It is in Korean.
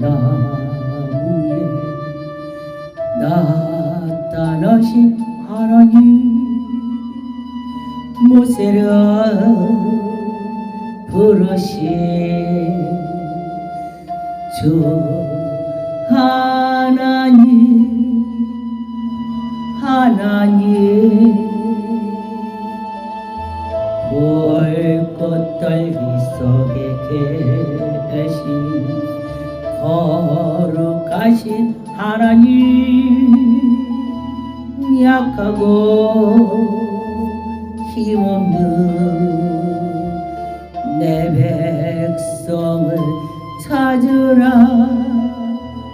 나무에 나타나신 하나님 모세를 부르신 주 하나님 하나님 불꽃떨기 속에 계신 거룩하신 하나님 약하고 힘없는 내 백성을 찾으라